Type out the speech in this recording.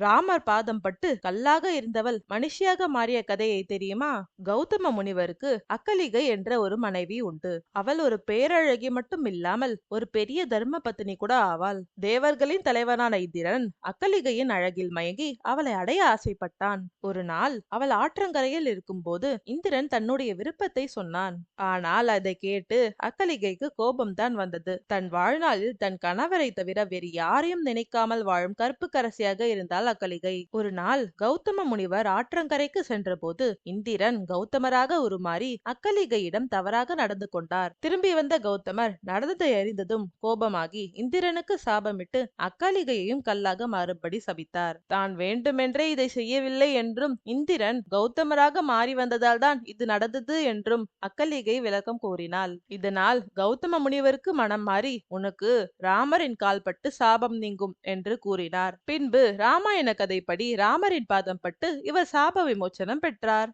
ராமர் பாதம் பட்டு கல்லாக இருந்தவள் மனுஷியாக மாறிய கதையை தெரியுமா? கௌதம முனிவருக்கு அக்கலிகை என்ற ஒரு மனைவி உண்டு. அவள் ஒரு பேரழகி மட்டும் இல்லாமல் ஒரு பெரிய தர்ம பத்தினி கூட ஆவாள். தேவர்களின் தலைவனான இந்திரன் அக்கலிகையின் அழகில் மயங்கி அவளை அடைய ஆசைப்பட்டான். ஒரு நாள் அவள் ஆற்றங்கரையில் இருக்கும்போது இந்திரன் தன்னுடைய விருப்பத்தை சொன்னான். ஆனால் அதை கேட்டு அக்கலிகைக்கு கோபம்தான் வந்தது. தன் வாழ்நாளில் தன் கணவரை தவிர வேறு யாரையும் நினைக்காமல் வாழும் கற்புக்கரசியாக இருந்தால் அக்கலிகை ஒரு நாள் கௌதம முனிவர் ஆற்றங்கரைக்கு சென்றபோது இந்திரன் கௌதமராக உருமாறி அக்கலிகையிடம் தவறாக நடந்து கொண்டார். திரும்பி வந்த கௌதமர் நடந்ததை அறிந்ததும் கோபமாகி இந்திரனுக்கு சாபமிட்டு அக்கலிகையையும் கல்லாக மாறும்படி சபித்தார். தான் வேண்டுமென்றே இதை செய்யவில்லை என்றும் இந்திரன் கௌதமராக மாறி வந்ததால் தான் இது நடந்தது என்றும் அக்கலிகை விளக்கம் கூறினாள். இதனால் கௌதம முனிவருக்கு மனம் மாறி உனக்கு ராமரின் கால்பட்டு சாபம் நீங்கும் என்று கூறினார். பின்பு ராமாயண கதைப்படி ராமரின் பாதம் பட்டு இவர் சாப விமோச்சனம் பெற்றார்.